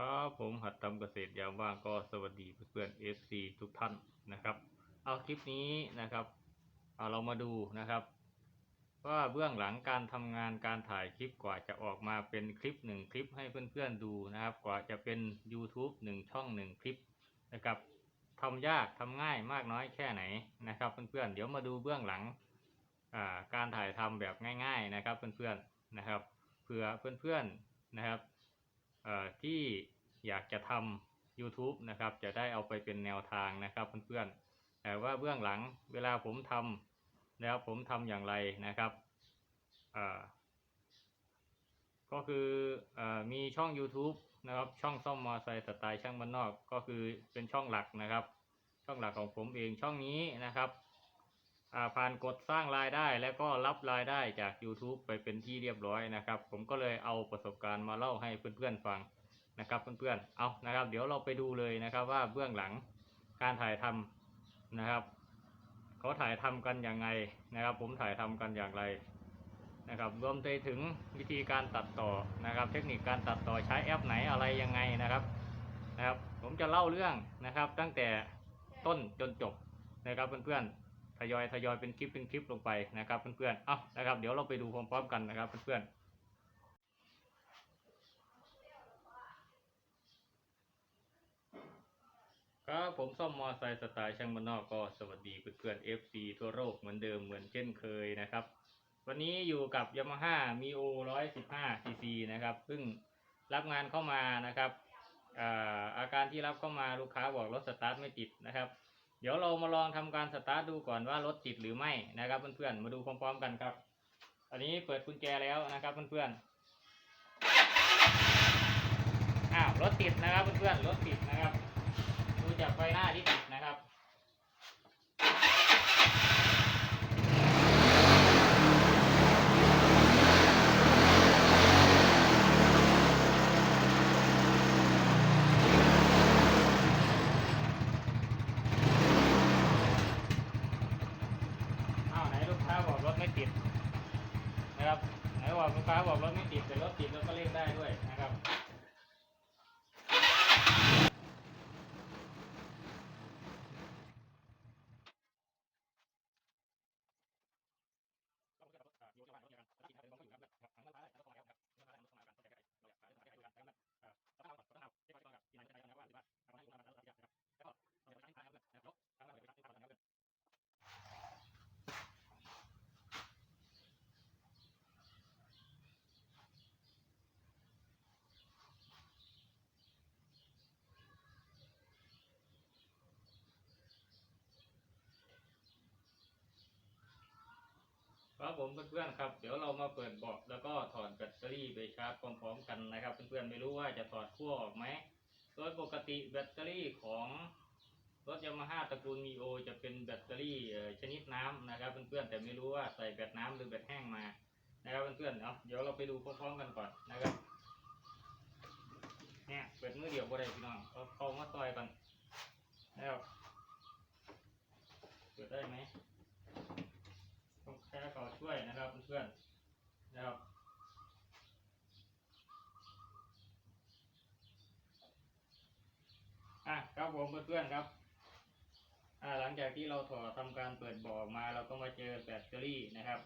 ครับผมหัดทำเกษตรยามว่างก็สวัสดีเพื่อนๆ FC ทุกท่านนะครับ เอาคลิปนี้นะครับเอาเรามาดูนะครับ ว่าเบื้องหลังการทำงานการถ่ายคลิปกว่าจะออกมาเป็นคลิปหนึ่งคลิปให้เพื่อนๆดูนะครับ กว่าจะเป็น YouTube หนึ่งช่องหนึ่งคลิปนะครับทำยากทำง่ายมากน้อยแค่ไหนนะครับเพื่อนๆเดี๋ยวมาดูเบื้องหลังการถ่ายทำแบบง่าย ๆนะครับเพื่อนๆนะครับเผื่อเพื่อนๆนะครับ ที่อยากจะทำ YouTube นะครับจะได้เอาไปเป็นแนวทางนะครับเพื่อนๆแต่ว่าเบื้องหลังเวลาผมทำแล้วผมทำอย่างไรนะครับก็คืออมีช่อง YouTube นะครับช่องซ่อมมอไซค์สไตล์ช่างบ้านนอก ก็คือเป็นช่องหลักนะครับ ช่องหลักของผมเองช่องนี้นะครับ ผ่านกดสร้างรายได้ และก็รับรายได้จาก YouTube ไปเป็นที่เรียบร้อยนะครับ ผมก็เลยเอาประสบการณ์มาเล่าให้เพื่อนๆฟังนะครับเพื่อนๆ เอานะครับ เดี๋ยวเราไปดูเลยนะครับว่าเบื้องหลังการถ่ายทำนะครับเขาถ่ายทำกันอย่างไงนะครับ ผมถ่ายทำกันอย่างไรนะครับรวมไปถึงวิธีการตัดต่อนะครับ เทคนิคการตัดต่อใช้แอปไหนอะไรยังไงนะครับนะครับ ผมจะเล่าเรื่องนะครับตั้งแต่ต้นจนจบนะครับเพื่อนๆ ทยอยทยอยเป็นคลิปเป็นคลิปลงไปนะครับเพื่อนๆ เอานะครับเดี๋ยวเราไปดูพร้อมๆกันนะครับเพื่อนๆครับผมซ่อมมอไซค์สไตล์ช่างบ้านนอกก็สวัสดีเพื่อนๆ FC ทั่วโลกเหมือนเดิมเหมือนเช่นเคยนะครับ วันนี้อยู่กับ Yamaha Mio 115 cc นะครับซึ่งรับงานเข้ามานะครับอาอาการที่รับเข้ามาลูกค้าบอกรถสตาร์ทไม่ติดนะครับ เดี๋ยวเรามาลองทำการสตาร์ทดูก่อนว่ารถติดหรือไม่นะครับเพื่อนๆ มาดูพร้อมๆกันครับ อันนี้เปิดกุญแจแล้วนะครับเพื่อนๆ อ้าวรถติดนะครับเพื่อนๆ รถติดนะครับ ดูจากไฟหน้าที่ติดนะครับ อ้าวไหนลูกค้าบอกรถ ไม่ติดนะครับไหนบอกลูกค้าบอกรถไม่ติดแต่รถติดเราก็เล่นได้ด้วยนะครับ ครับผมเพื่อนๆครับ เดี๋ยวเรามาเปิดเบาะแล้วก็ถอดแบตเตอรี่ไปชาร์จพร้อมๆกันนะครับ เพื่อนๆไม่รู้ว่าจะถอดขั้วออกไหมโดยปกติแบตเตอรี่ของรถยามาฮ่าตระกูลมีโอจะเป็นแบตเตอรี่ชนิดน้ำนะครับเพื่อนๆแต่ไม่รู้ว่าใส่แบตน้ำหรือแบตแห้งมานะครับเพื่อนๆเอาเดี๋ยวเราไปดูพร้อมๆกันก่อนนะครับเนี่ยเปิดมือเดียวก็ได้พี่น้องเอาเข้ามาต่อยกันนะครับเปิดได้ไหม เขาช่วยนะครับเพื่อนๆนะครับอะครับผมเพื่อนๆครับอ่าหลังจากที่เราถอดทำการเปิดบ่อมาเราก็มาเจอแบตเตอรี่นะครับ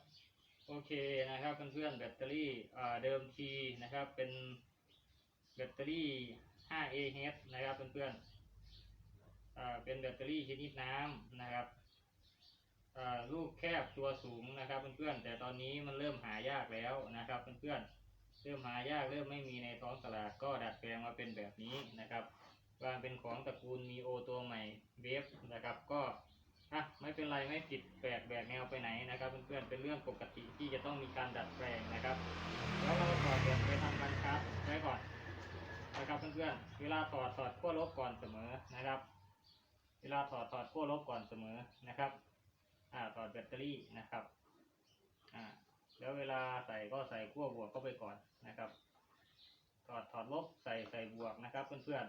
โอเคนะครับเพื่อนๆแบตเตอรี่อ่าเดิมทีนะครับเป็นแบตเตอรี่ 5Ah นะครับเพื่อนๆอ่าเป็นแบตเตอรี่ชนิดน้ำนะครับ ลูกแคบตัวสูงนะครับเพื่อนๆแต่ตอนนี้มันเริ่มหายากแล้วนะครับเพื่อนๆเริ่มหายากเริ่มไม่มีในท้องตลาดก็ดัดแปลงมาเป็นแบบนี้นะครับวางเป็นของตระกูลมีโอตัวใหม่เวฟนะครับก็อะไม่เป็นไรไม่ผิดแปลกแบกแนวไปไหนนะครับเพื่อนๆเป็นเรื่องปกติที่จะต้องมีการดัดแปลงนะครับแล้วเราถอดแบบไปทำการชาร์จไว้ก่อนนะครับเพื่อนๆเวลาถอดถอดขั้วลบก่อนเสมอนะครับ เวลาถอดถอดขั้วลบก่อนเสมอนะครับ อ่าถอดแบตเตอรี่นะครับอ่าแล้วเวลาใส่ก็ใส่ขั้วบวกเข้าไปก่อนนะครับถอดถอดลบใส่ใส่บวกนะครับเพื่อน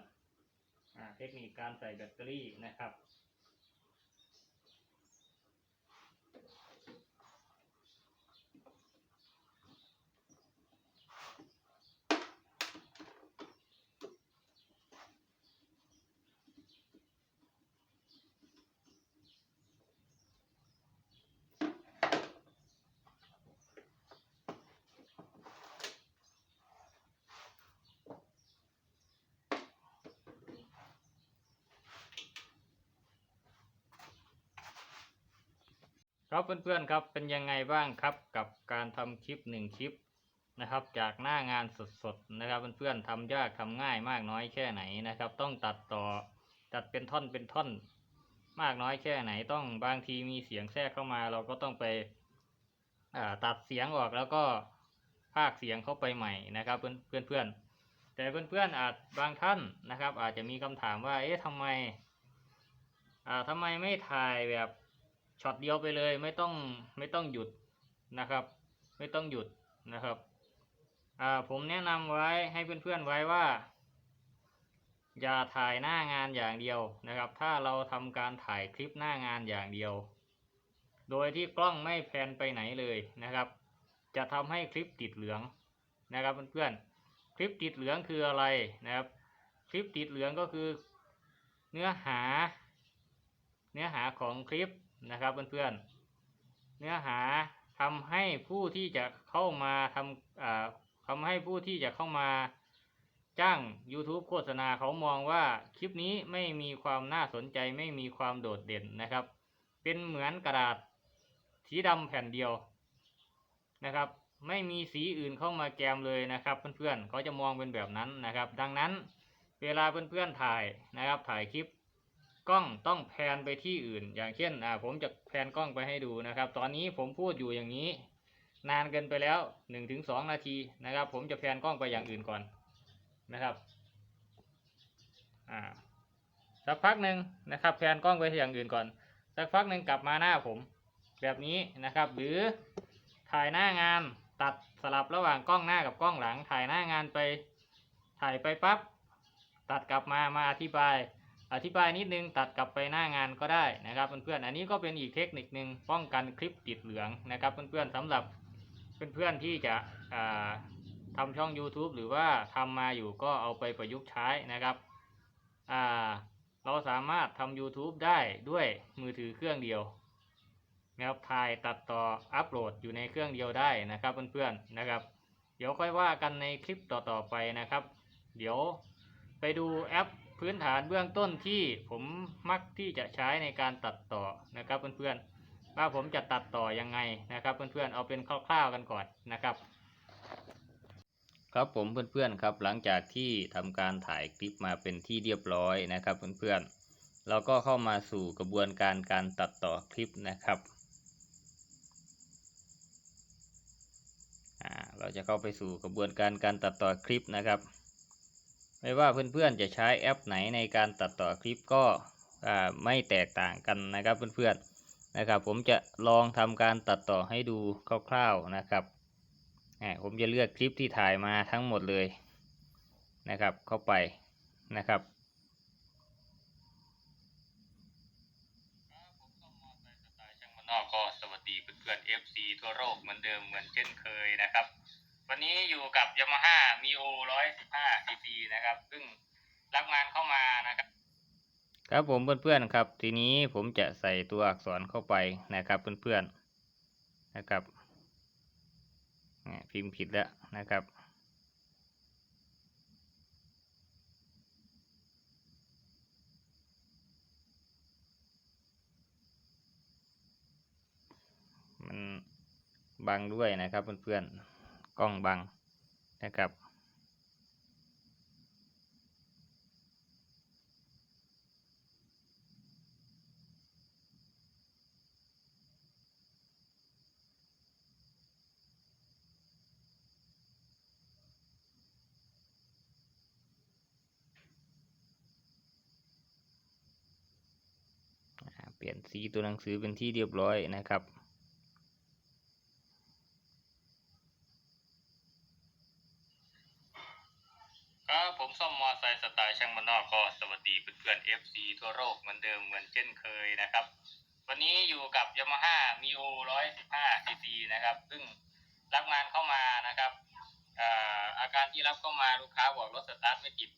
ๆอ่าเทคนิคการใส่แบตเตอรี่นะครับ ครับเพื่อนๆครับเป็นยังไงบ้างครับกับการทำคลิปหนึ่งคลิปนะครับ จากหน้างานสดๆนะครับเพื่อนๆทำยากทำง่ายมากน้อยแค่ไหนนะครับ ต้องตัดต่อตัดเป็นท่อนเป็นท่อน มากน้อยแค่ไหนต้องบางทีมีเสียงแทรกเข้ามา เราก็ต้องไปตัดเสียงออกแล้วก็พากเสียงเข้าไปใหม่นะครับเพื่อนเพื่อนแต่เพื่อนๆอาจบางท่านนะครับ อาจจะมีคำถามว่าเอ๊ะทำไมอ่าทำไมไม่ถ่ายแบบ ช็อตเดียวไปเลยไม่ต้องไม่ต้องหยุดนะครับ ไม่ต้องหยุดนะครับอ่าผมแนะนำไว้ให้เพื่อนๆไว้ว่า อย่าถ่ายหน้างานอย่างเดียวนะครับ ถ้าเราทำการถ่ายคลิปหน้างานอย่างเดียว โดยที่กล้องไม่แพนไปไหนเลยนะครับ จะทำให้คลิปติดเหลืองนะครับเพื่อนๆคลิปติดเหลืองคืออะไรนะครับ คลิปติดเหลืองก็คือเนื้อหา เนื้อหาของคลิป นะครับเพื่อนๆ เนื้อหาทำให้ผู้ที่จะเข้ามาทำอ่าทำให้ผู้ที่จะเข้ามาจ้าง YouTube โฆษณาเขามองว่าคลิปนี้ไม่มีความน่าสนใจไม่มีความโดดเด่นนะครับ เป็นเหมือนกระดาษสีดำแผ่นเดียวนะครับ ไม่มีสีอื่นเข้ามาแกมเลยนะครับเพื่อนๆเขาจะมองเป็นแบบนั้นนะครับ ดังนั้นเวลาเพื่อนๆถ่ายนะครับถ่ายคลิป กล้องต้องแพนไปที่อื่น อย่างเช่นอ่าผมจะแพนกล้องไปให้ดูนะครับ ตอนนี้ผมพูดอยู่อย่างนี้ นานเกินไปแล้วหนึ่งถึงสองนาทีนะครับ ผมจะแพนกล้องไปอย่างอื่นก่อนนะครับอ่าสักพักหนึ่งนะครับแพนกล้องไปอย่างอื่นก่อน สักพักหนึ่งกลับมาหน้าผม แบบนี้นะครับ หรือถ่ายหน้างานตัดสลับระหว่างกล้องหน้ากับกล้องหลัง ถ่ายหน้างานไป ถ่ายไปปั๊บตัดกลับมามาอธิบาย อธิบายนิดนึงตัดกลับไปหน้างานก็ได้นะครับเพื่อนๆอันนี้ก็เป็นอีกเทคนิคนึงป้องกันคลิปติดเหลืองนะครับเพื่อนๆสำหรับเพื่อนๆที่จะอ่าทำช่อง YouTube หรือว่าทำมาอยู่ก็เอาไปประยุกต์ใช้นะครับเราสามารถทำ YouTube ได้ด้วยมือถือเครื่องเดียวนะครับถ่ายตัดต่ออัปโหลดอยู่ในเครื่องเดียวได้นะครับเพื่อนๆนะครับ เดี๋ยวค่อยว่ากันในคลิปต่อๆไปนะครับ เดี๋ยวไปดูแอป พื้นฐานเบื้องต้นที่ผมมักที่จะใช้ในการตัดต่อนะครับเพื่อนๆว่าผมจะตัดต่อยังไงนะครับเพื่อนๆเอาเป็นคร่าวๆกันก่อนนะครับ ครับผมเพื่อนๆครับหลังจากที่ทำการถ่ายคลิปมาเป็นที่เรียบร้อยนะครับเพื่อนๆเราก็เข้ามาสู่กระบวนการการตัดต่อคลิปนะครับเราจะเข้าไปสู่กระบวนการการตัดต่อคลิปนะครับ ไม่ว่าเพื่อนๆจะใช้แอปไหนในการตัดต่อคลิปก็ไม่แตกต่างกันนะครับเพื่อนๆนะครับ ผมจะลองทำการตัดต่อให้ดูคร่าวๆนะครับผมจะเลือกคลิปที่ถ่ายมาทั้งหมดเลยนะครับเข้าไปนะครับก็สวัสดีเพื่อนๆ FC ทั่วโลกเหมือนเดิมเหมือนเช่นเคยนะครับ วันนี้อยู่กับ Yamaha Mio 115 cc นะครับซึ่งรับงานเข้ามานะครับ ครับผมเพื่อนๆครับ ทีนี้ผมจะใส่ตัวอักษรเข้าไปนะครับเพื่อนๆนะครับพิมพ์ผิดแล้วนะครับมันบังด้วยนะครับเพื่อนๆ กล้องบังนะครับ เปลี่ยนสีตัวหนังสือเป็นที่เรียบร้อยนะครับครับผมซ่อมมอไซค์สไตล์ช่างมันนอกก็สวัสดีเพื่อนๆ FC ทั่วโลกเหมือนเดิมเหมือนเช่นเคยนะครับ วันนี้อยู่กับ Yamaha Mio 115 cc นะครับ ซึ่งรับงานเข้ามานะครับอาการที่รับเข้ามาลูกค้าบอกรถสตาร์ทไม่ติด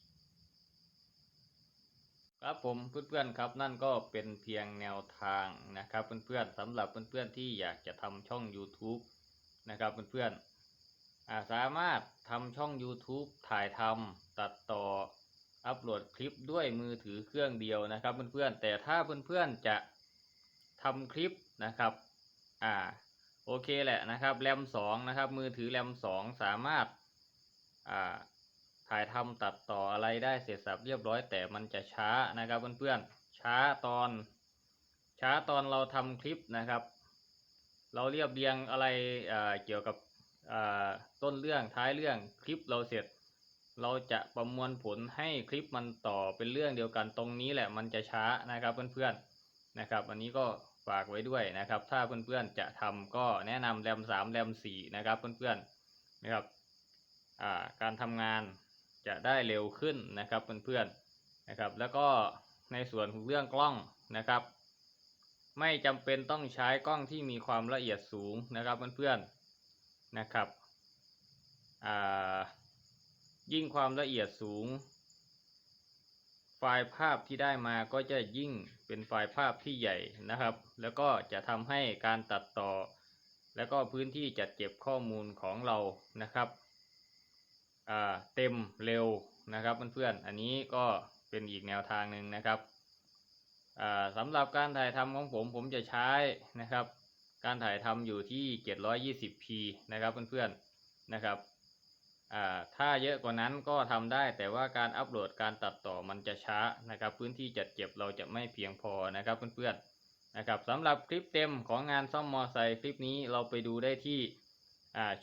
ครับผมเพื่อนๆครับนั่นก็เป็นเพียงแนวทางนะครับ เพื่อนๆสำหรับเพื่อนๆที่อยากจะทำช่อง YouTube นะครับเพื่อนๆสามารถทำช่อง YouTube ถ่ายทำตัดต่อ อัปโหลดคลิปด้วยมือถือเครื่องเดียวนะครับเพื่อนๆแต่ถ้าเพื่อนๆจะทำคลิปนะครับอ่าโอเคแหละนะครับแรมสองนะครับมือถือแรมสองสามารถอ่าถ่ายทำตัดต่ออะไรได้เสร็จสับเรียบร้อยแต่มันจะช้านะครับเพื่อนๆช้าตอน ช้าตอนเราทำคลิปนะครับ เราเรียบเรียงอะไรอ่าเกี่ยวกับอ่าต้นเรื่องท้ายเรื่องคลิปเราเสร็จ เราจะประมวลผลให้คลิปมันต่อเป็นเรื่องเดียวกันตรงนี้แหละมันจะช้านะครับเพื่อนๆนะครับ อันนี้ก็ฝากไว้ด้วยนะครับ ถ้าเพื่อนๆจะทำก็แนะนำแรมสามแรมสี่นะครับเพื่อนๆนะครับาการทำงานจะได้เร็วขึ้นนะครับเพื่อนๆนะครับ แล้วก็ในส่วนของเรื่องกล้องนะครับ ไม่จำเป็นต้องใช้กล้องที่มีความละเอียดสูงนะครับเพื่อนๆนะครับอ่า ยิ่งความละเอียดสูง ไฟล์ภาพที่ได้มาก็จะยิ่งเป็นไฟล์ภาพที่ใหญ่นะครับ แล้วก็จะทำให้การตัดต่อ แล้วก็พื้นที่จัดเก็บข้อมูลของเรานะครับเต็มเร็วนะครับเพื่อนๆ อันนี้ก็เป็นอีกแนวทางหนึ่งนะครับสำหรับการถ่ายทำของผมผมจะใช้นะครับ การถ่ายทำอยู่ที่ 720p นะครับเพื่อนๆนะครับ ถ้าเยอะกว่านั้นก็ทำได้แต่ว่าการอัปโหลดการตัดต่อมันจะช้านะครับ พื้นที่จัดเก็บเราจะไม่เพียงพอนะครับเพื่อนๆนะครับสำหรับคลิปเต็มของงานซ่อมมอไซค์คลิปนี้เราไปดูได้ที่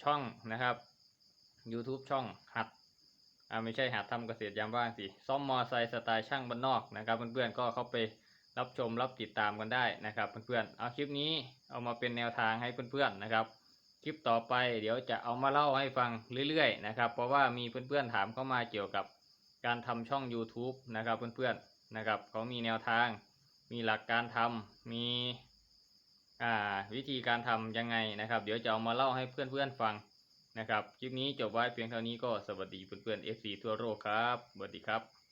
ช่องนะครับ YouTube ช่องหัดไม่ใช่หาทำเกษตรยามว่างสิซ่อมมอไซค์สไตล์ช่างบ้านนอกนะครับเพื่อนๆก็เข้าไปรับชมรับติดตามกันได้นะครับเพื่อนๆเอาคลิปนี้เอามาเป็นแนวทางให้เพื่อนๆนะครับ คลิปต่อไปเดี๋ยวจะเอามาเล่าให้ฟังเรื่อยๆนะครับ เพราะว่ามีเพื่อนๆถามเข้ามาเกี่ยวกับการทำช่อง YouTube นะครับเพื่อนๆนะครับเขามีแนวทาง มีหลักการทำมีวิธีการทำยังไงนะครับ เดี๋ยวจะเอามาเล่าให้เพื่อนๆฟังนะครับ คลิปนี้จบไว้เพียงเท่านี้ก็สวัสดีเพื่อนๆ FC ทั่วโลกครับสวัสดีครับ